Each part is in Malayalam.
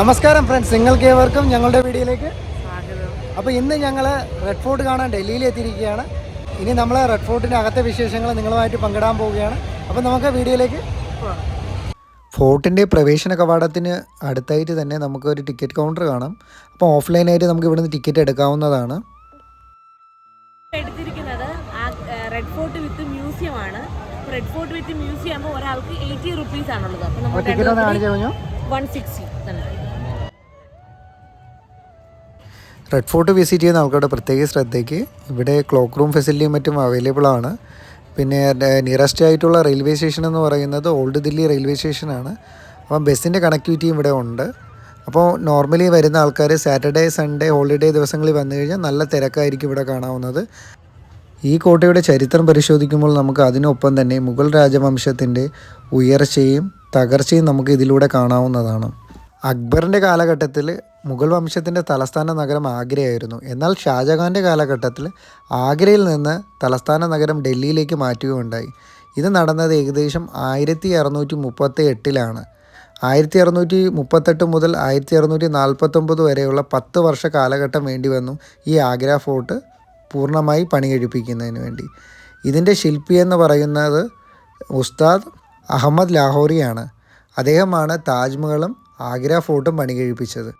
നമസ്കാരം ഫ്രണ്ട്സ് നിങ്ങൾക്ക് ഏവർക്കും ഞങ്ങളുടെ വീഡിയോയിലേക്ക് സ്വാഗതം. അപ്പോൾ ഇന്ന് ഞങ്ങൾ റെഡ് ഫോർട്ട് കാണാൻ ഡൽഹിയിൽ എത്തിയിരിക്കുകയാണ്. ഇനി നമ്മൾ റെഡ് ഫോർട്ടിന്റെ അകത്തെ വിശേഷങ്ങൾ നിങ്ങളുമായിട്ട് പങ്കിടാൻ പോവുകയാണ്. അപ്പോൾ നമുക്ക് വീഡിയോയിലേക്ക് ഫോർട്ടിന്റെ പ്രവേശന കവാടത്തിന് അടുത്തായിട്ട് തന്നെ നമുക്ക് ഒരു ടിക്കറ്റ് കൗണ്ടർ കാണാം. അപ്പോൾ ഓഫ്ലൈനായിട്ട് നമുക്ക് ഇവിടുന്ന് ടിക്കറ്റ് എടുക്കാവുന്നതാണ്. എടുത്തിരിക്കുന്നത് ആ റെഡ് ഫോർട്ട് വിത്ത് മ്യൂസിയം ആണ്. റെഡ് ഫോർട്ട് വിത്ത് മ്യൂസിയം ആകുമ്പോൾ ഒരാൾക്ക് എയ്റ്റി റുപ്പീസ് ആണുള്ളത്. അപ്പോൾ നമ്മൾ ടിക്കറ്റ് ഒന്ന് കാണിച്ചു കഴിഞ്ഞു വൺ സിക്സ്റ്റി തന്നെ. റെഡ് ഫോർട്ട് വിസിറ്റ് ചെയ്യുന്ന ആൾക്കാരുടെ പ്രത്യേക ശ്രദ്ധയ്ക്ക് ഇവിടെ ക്ലോക്ക് റൂം ഫെസിലിറ്റിയും മറ്റും അവൈലബിൾ ആണ്. പിന്നെ നിയറസ്റ്റ് ആയിട്ടുള്ള റെയിൽവേ സ്റ്റേഷൻ എന്ന് പറയുന്നത് ഓൾഡ് ദില്ലി റെയിൽവേ സ്റ്റേഷനാണ് അപ്പം ബസ്സിന്റെ കണക്ടിവിറ്റിയും ഇവിടെ ഉണ്ട്. അപ്പോൾ നോർമലി വരുന്ന ആൾക്കാർ സാറ്റർഡേ സൺഡേ ഹോളിഡേ ദിവസങ്ങളിൽ വന്നു കഴിഞ്ഞാൽ നല്ല തിരക്കായിരിക്കും ഇവിടെ കാണാവുന്നത്. ഈ കോട്ടയുടെ ചരിത്രം പരിശോധിക്കുമ്പോൾ നമുക്ക് അതിനൊപ്പം തന്നെ മുഗൾ രാജവംശത്തിന്റെ ഉയർച്ചയും തകർച്ചയും നമുക്ക് ഇതിലൂടെ കാണാവുന്നതാണ്. അക്ബറിന്റെ കാലഘട്ടത്തിൽ മുഗൾ വംശത്തിന്റെ തലസ്ഥാന നഗരം ആഗ്രയായിരുന്നു. എന്നാൽ ഷാജഹാന്റെ കാലഘട്ടത്തിൽ ആഗ്രയിൽ നിന്ന് തലസ്ഥാന നഗരം ഡൽഹിയിലേക്ക് മാറ്റുകയുണ്ടായി. ഇത് നടന്നത് ഏകദേശം ആയിരത്തി അറുന്നൂറ്റി മുപ്പത്തി എട്ടിലാണ് ആയിരത്തി അറുന്നൂറ്റി മുപ്പത്തെട്ട് മുതൽ ആയിരത്തി അറുന്നൂറ്റി നാൽപ്പത്തൊമ്പത് വരെയുള്ള പത്ത് വർഷ കാലഘട്ടം വേണ്ടി വന്നു ഈ ആഗ്ര ഫോർട്ട് പൂർണമായി പണി കഴിപ്പിക്കുന്നതിന് വേണ്ടി. ഇതിന്റെ ശില്പി എന്ന് പറയുന്നത് ഉസ്താദ് അഹമ്മദ് ലാഹോറിയാണ്. അദ്ദേഹമാണ് താജ്മഹലും ആഗ്ര ഫോർട്ടും പണി കഴിപ്പിച്ചത്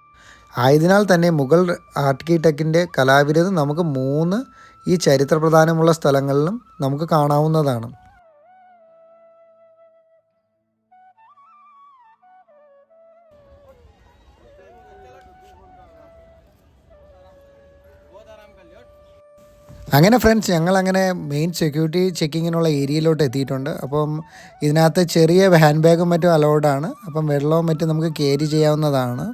ആയതിനാൽ തന്നെ മുഗൾ ആർക്കിടെക്റ്റിന്റെ കലാവിരുത് നമുക്ക് മൂന്ന് ഈ ചരിത്ര സ്ഥലങ്ങളിലും നമുക്ക് കാണാവുന്നതാണ്. അങ്ങനെ ഫ്രണ്ട്സ് ഞങ്ങൾ അങ്ങനെ മെയിൻ സെക്യൂരിറ്റി ചെക്കിങ്ങിനുള്ള ഏരിയയിലോട്ട് എത്തിയിട്ടുണ്ട്. അപ്പം ഇതിനകത്ത് ചെറിയ ഹാൻഡ് ബാഗും മറ്റും അലൗഡാണ് അപ്പം വെള്ളവും മറ്റും നമുക്ക് ക്യാരി ചെയ്യാവുന്നതാണ്.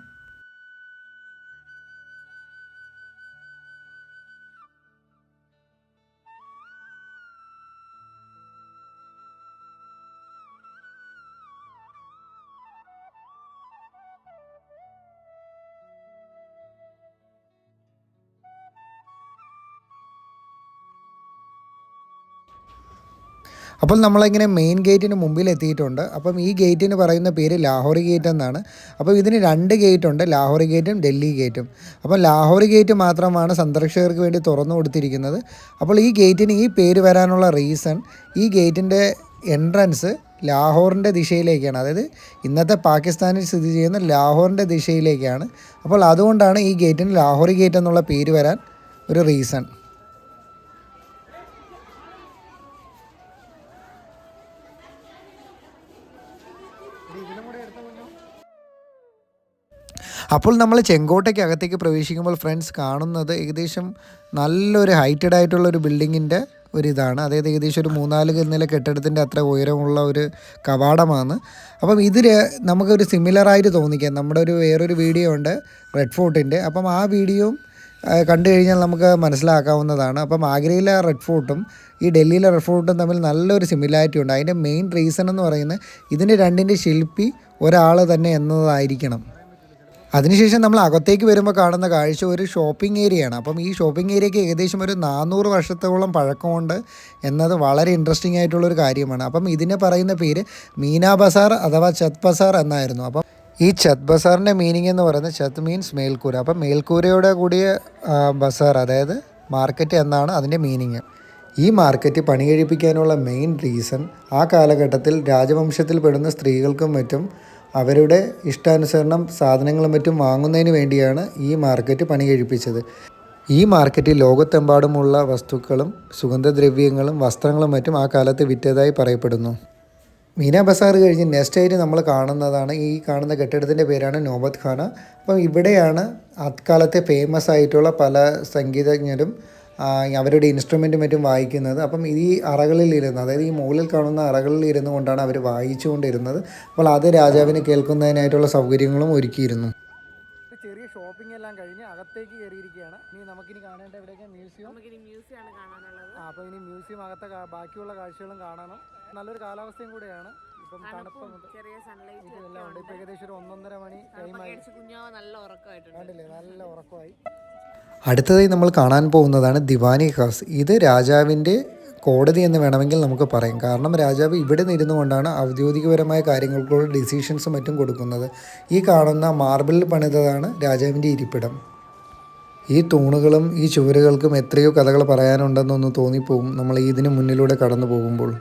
അപ്പോൾ നമ്മളിങ്ങനെ മെയിൻ ഗേറ്റിന് മുമ്പിൽ എത്തിയിട്ടുണ്ട്. അപ്പം ഈ ഗേറ്റിന് പറയുന്ന പേര് ലാഹോറി ഗേറ്റ് എന്നാണ്. അപ്പോൾ ഇതിന് രണ്ട് ഗേറ്റ് ഉണ്ട് ലാഹോറി ഗേറ്റും ഡൽഹി ഗേറ്റും അപ്പോൾ ലാഹോറി ഗേറ്റ് മാത്രമാണ് സന്ദർശകർക്ക് വേണ്ടി തുറന്നു കൊടുത്തിരിക്കുന്നത്. അപ്പോൾ ഈ ഗേറ്റിന് ഈ പേര് വരാനുള്ള റീസൺ ഈ ഗേറ്റിന്റെ എൻട്രൻസ് ലാഹോറിന്റെ ദിശയിലേക്കാണ്. അതായത് ഇന്നത്തെ പാകിസ്ഥാനിൽ സ്ഥിതി ചെയ്യുന്ന ലാഹോറിന്റെ ദിശയിലേക്കാണ്. അപ്പോൾ അതുകൊണ്ടാണ് ഈ ഗേറ്റിന് ലാഹോറി ഗേറ്റ് എന്നുള്ള പേര് വരാൻ ഒരു റീസൺ അപ്പോൾ നമ്മൾ ചെങ്കോട്ടയ്ക്ക് അകത്തേക്ക് പ്രവേശിക്കുമ്പോൾ ഫ്രണ്ട്സ് കാണുന്നത് ഏകദേശം നല്ലൊരു ഹൈറ്റഡ് ആയിട്ടുള്ള ഒരു ബിൽഡിങ്ങിന്റെ ഒരു ഇതാണ് അതായത് ഏകദേശം ഒരു മൂന്നാൽ നില കെട്ടിടത്തിന്റെ അത്ര ഉയരമുള്ള ഒരു കവാടമാണ്. അപ്പം ഇതിൽ നമുക്കൊരു സിമിലറായിട്ട് തോന്നിക്കാം. നമ്മുടെ ഒരു വേറൊരു വീഡിയോ ഉണ്ട് റെഡ് ഫോർട്ടിന്റെ അപ്പം ആ വീഡിയോ കണ്ടു കഴിഞ്ഞാൽ നമുക്ക് മനസ്സിലാക്കാവുന്നതാണ്. അപ്പം ആഗ്രയിലെ റെഡ് ഫോർട്ടും ഈ ഡൽഹിയിലെ റെഡ് ഫോർട്ടും തമ്മിൽ നല്ലൊരു സിമിലാരിറ്റി ഉണ്ട്. അതിന്റെ മെയിൻ റീസൺ എന്ന് പറയുന്നത് ഇതിന്റെ രണ്ടിന്റെ ശില്പി ഒരാൾ തന്നെ എന്നതായിരിക്കണം. അതിനുശേഷം നമ്മൾ അകത്തേക്ക് വരുമ്പോൾ കാണുന്ന കാഴ്ച ഒരു ഷോപ്പിംഗ് ഏരിയയാണ് അപ്പം ഈ ഷോപ്പിംഗ് ഏരിയയ്ക്ക് ഏകദേശം ഒരു നാനൂറ് വർഷത്തോളം പഴക്കമുണ്ട് എന്നത് വളരെ ഇൻട്രസ്റ്റിംഗ് ആയിട്ടുള്ളൊരു കാര്യമാണ്. അപ്പം ഇതിനെ പറയുന്ന പേര് മീനാ ബസാർ അഥവാ ചത് ബസാർ എന്നായിരുന്നു. അപ്പം ഈ ചത് ബസാറിന്റെ മീനിങ് എന്ന് പറയുന്നത് ചത് മീൻസ് മേൽക്കൂര. അപ്പം മേൽക്കൂരയോടെ കൂടിയ ബസാർ അതായത് മാർക്കറ്റ് എന്നാണ് അതിന്റെ മീനിങ് ഈ മാർക്കറ്റ് പണി കഴിപ്പിക്കാനുള്ള മെയിൻ റീസൺ ആ കാലഘട്ടത്തിൽ രാജവംശത്തിൽ പെടുന്ന സ്ത്രീകൾക്കും മറ്റും അവരുടെ ഇഷ്ടാനുസരണം സാധനങ്ങളും മറ്റും വാങ്ങുന്നതിന് വേണ്ടിയാണ് ഈ മാർക്കറ്റ് പണി കഴിപ്പിച്ചത്. ഈ മാർക്കറ്റിൽ ലോകത്തെമ്പാടുമുള്ള വസ്തുക്കളും സുഗന്ധദ്രവ്യങ്ങളും വസ്ത്രങ്ങളും മറ്റും ആ കാലത്ത് വിറ്റതായി പറയപ്പെടുന്നു. മീന ബസാർ കഴിഞ്ഞ് നെക്സ്റ്റ് ആയിട്ട് നമ്മൾ കാണുന്നതാണ്. ഈ കാണുന്ന കെട്ടിടത്തിന്റെ പേരാണ് നോബത് ഖാന അപ്പം ഇവിടെയാണ് അക്കാലത്തെ ഫേമസ് ആയിട്ടുള്ള പല സംഗീതജ്ഞരും അവരുടെ ഇൻസ്ട്രുമെന്റും മറ്റും വായിക്കുന്നത്. അപ്പം ഈ അറകളിൽ ഇരുന്ന് അതായത് ഈ മുകളിൽ കാണുന്ന അറകളിൽ ഇരുന്നു കൊണ്ടാണ് അവർ വായിച്ചുകൊണ്ടിരുന്നത്. അപ്പോൾ അത് രാജാവിന് കേൾക്കുന്നതിനായിട്ടുള്ള സൗകര്യങ്ങളും ഒരുക്കിയിരുന്നു. ചെറിയ ഷോപ്പിംഗ് എല്ലാം കഴിഞ്ഞ് അകത്തേക്ക് കയറിയിരിക്കുകയാണ്. ഇനി നമുക്കിനി കാണേണ്ട എവിടെയൊക്കെ? മ്യൂസിയം നമുക്കിനി മ്യൂസിയം ആണ് കാണാനുള്ളത്. ആ അപ്പോൾ ഇനി മ്യൂസിയം അകത്തെ ബാക്കിയുള്ള കാഴ്ചകളും കാണണം. നല്ലൊരു കാലാവസ്ഥയും കൂടെയാണ്. ഇപ്പം തണുപ്പ് ചെറിയ സൺലൈറ്റ് എല്ലാം ഉണ്ട്. ഇപ്പം ഏകദേശം ഒരു ഒന്നൊന്നര മണി ടൈമായി അടിച്ച് കുഞ്ഞാവ് നല്ല ഉറക്കമായിട്ടുണ്ട്. കണ്ടില്ലേ? നല്ല ഉറക്കമായി. അടുത്തതായി നമ്മൾ കാണാൻ പോകുന്നതാണ് ദിവാനി ഖാസ്. ഇത് രാജാവിന്റെ കോടതി എന്ന് വേണമെങ്കിൽ നമുക്ക് പറയാം. കാരണം രാജാവ് ഇവിടെ നിന്നിരുന്നു കൊണ്ടാണ് ഔദ്യോഗികപരമായ കാര്യങ്ങൾക്കുള്ള ഡിസിഷൻസും മറ്റും കൊടുക്കുന്നത്. ഈ കാണുന്ന മാർബിളിൽ പണിതതാണ് രാജാവിന്റെ ഇരിപ്പിടം. ഈ തൂണുകളും ഈ ചുവരുകൾക്കും എത്രയോ കഥകൾ പറയാനുണ്ടെന്നൊന്ന് തോന്നിപ്പോവും. നമ്മൾ ഇതിന് മുന്നിലൂടെ കടന്നു പോകുമ്പോൾ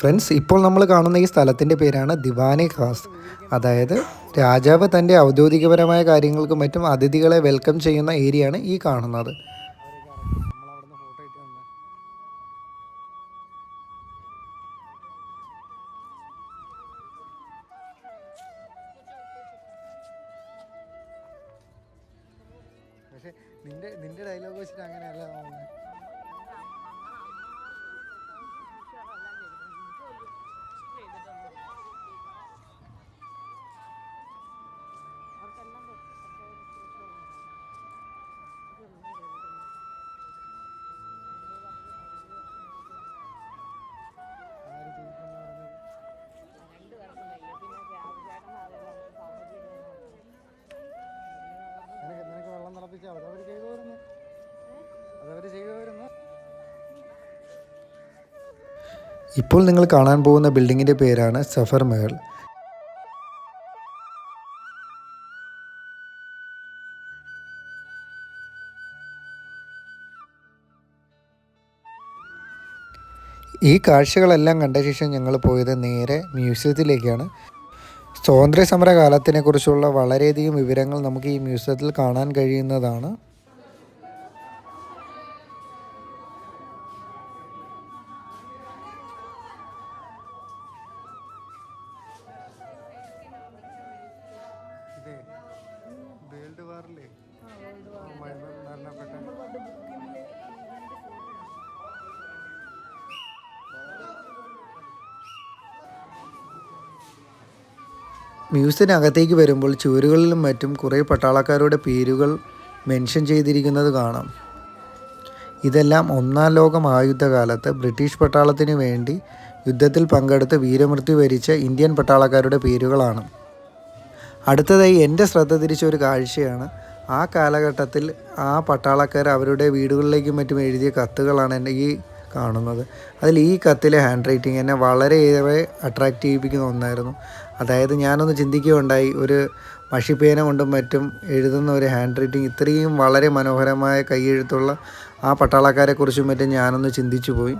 ഫ്രണ്ട്സ് ഇപ്പോൾ നമ്മൾ കാണുന്ന ഈ സ്ഥലത്തിന്റെ പേരാണ് ദിവാനി ഖാസ്. അതായത് രാജാവ് തന്റെ ഔദ്യോഗികപരമായ കാര്യങ്ങൾക്കും മറ്റും അതിഥികളെ വെൽക്കം ചെയ്യുന്ന ഏരിയയാണ് ഈ കാണുന്നത്. നിന്റെ നിന്റെ ഡയലോഗ് വെച്ചിട്ട് അങ്ങനെയല്ല ഇപ്പോൾ നിങ്ങൾ കാണാൻ പോകുന്ന ബിൽഡിങ്ങിന്റെ പേരാണ് സഫർ മഹൽ. ഈ കാഴ്ചകളെല്ലാം കണ്ട ശേഷം ഞങ്ങൾ പോയത് നേരെ മ്യൂസിയത്തിലേക്കാണ്. സ്വാതന്ത്ര്യ സമര കാലത്തിനെ കുറിച്ചുള്ള വളരെയധികം വിവരങ്ങൾ നമുക്ക് ഈ മ്യൂസിയത്തിൽ കാണാൻ കഴിയുന്നതാണ്. മ്യൂസിയത്തിനകത്തേക്ക് വരുമ്പോൾ ചുവരുകളിലും മറ്റും കുറേ പട്ടാളക്കാരുടെ പേരുകൾ മെൻഷൻ ചെയ്തിരിക്കുന്നത് കാണാം. ഇതെല്ലാം ഒന്നാം ലോക മഹായുദ്ധകാലത്ത് ബ്രിട്ടീഷ് പട്ടാളത്തിനു വേണ്ടി യുദ്ധത്തിൽ പങ്കെടുത്ത് വീരമൃത്യു വരിച്ച ഇന്ത്യൻ പട്ടാളക്കാരുടെ പേരുകളാണ്. അടുത്തതായി എന്റെ ശ്രദ്ധ തിരിച്ച ഒരു കാഴ്ചയാണ് ആ കാലഘട്ടത്തിൽ ആ പട്ടാളക്കാർ അവരുടെ വീടുകളിലേക്കും മറ്റും എഴുതിയ കത്തുകളാണ് എന്റെ ഈ കാണുന്നത്. അതിൽ ഈ കത്തിലെ ഹാൻഡ് റൈറ്റിംഗ് എന്നെ വളരെയേറെ അട്രാക്റ്റ് ചെയ്യിപ്പിക്കുന്ന ഒന്നായിരുന്നു. അതായത് ഞാനൊന്ന് ചിന്തിക്കുകയുണ്ടായി ഒരു മഷിപ്പേന കൊണ്ടും മറ്റും എഴുതുന്ന ഒരു ഹാൻഡ് റൈറ്റിംഗ് ഇത്രയും വളരെ മനോഹരമായ കൈയെഴുത്തുള്ള ആ പട്ടാളക്കാരെക്കുറിച്ചും മറ്റും ഞാനൊന്ന് ചിന്തിച്ചു പോയി.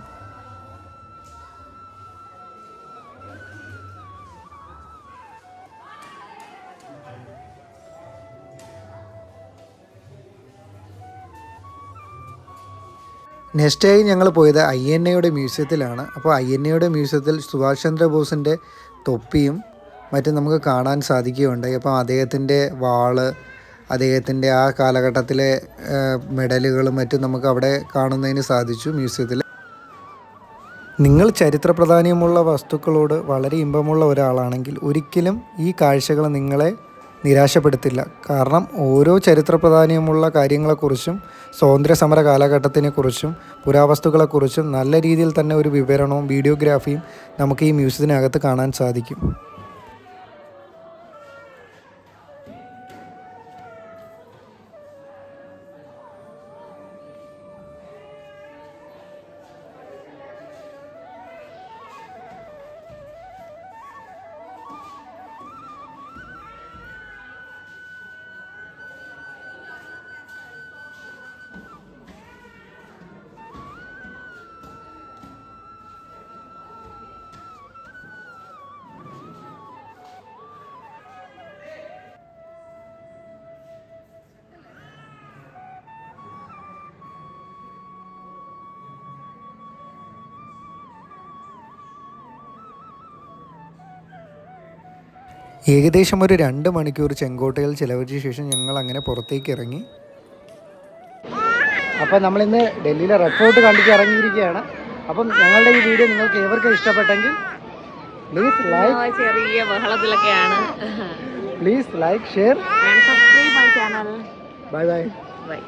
നെക്സ്റ്റായി ഞങ്ങൾ പോയത് ഐ എൻ എയുടെ മ്യൂസിയത്തിലാണ്. അപ്പോൾ ഐ എൻ എയുടെ മ്യൂസിയത്തിൽ സുഭാഷ് ചന്ദ്രബോസിന്റെ തൊപ്പിയും മറ്റും നമുക്ക് കാണാൻ സാധിക്കുകയുണ്ടായി അപ്പം അദ്ദേഹത്തിന്റെ വാൾ അദ്ദേഹത്തിന്റെ ആ കാലഘട്ടത്തിലെ മെഡലുകളും മറ്റും നമുക്ക് അവിടെ കാണുന്നതിന് സാധിച്ചു മ്യൂസിയത്തിൽ. നിങ്ങൾ ചരിത്ര പ്രാധാന്യമുള്ള വസ്തുക്കളോട് വളരെ ഇമ്പമുള്ള ഒരാളാണെങ്കിൽ ഒരിക്കലും ഈ കാഴ്ചകൾ നിങ്ങളെ നിരാശപ്പെടുത്തില്ല. കാരണം ഓരോ ചരിത്ര പ്രാധാന്യമുള്ള കാര്യങ്ങളെക്കുറിച്ചും സ്വാതന്ത്ര്യ സമര കാലഘട്ടത്തിനെക്കുറിച്ചും പുരാവസ്തുക്കളെക്കുറിച്ചും നല്ല രീതിയിൽ തന്നെ ഒരു വിവരണവും വീഡിയോഗ്രാഫിയും നമുക്ക് ഈ മ്യൂസിയത്തിനകത്ത് കാണാൻ സാധിക്കും. ഏകദേശം ഒരു രണ്ട് മണിക്കൂർ ചെങ്കോട്ടയിൽ ചിലവഴിച്ച ശേഷം ഞങ്ങൾ അങ്ങനെ പുറത്തേക്ക് ഇറങ്ങി അപ്പം നമ്മളിന്ന് ഡൽഹിയിലെ റെഡ് ഫോർട്ട് കണ്ടിട്ട് ഇറങ്ങിയിരിക്കുകയാണ്. അപ്പം ഞങ്ങളുടെ ഈ വീഡിയോ നിങ്ങൾക്ക് ഏവർക്കും ഇഷ്ടപ്പെട്ടെങ്കിൽ പ്ലീസ് ലൈക്ക് ചെറിയ ബഹളത്തിലൊക്കെയാണ്. Please like share bye bye bye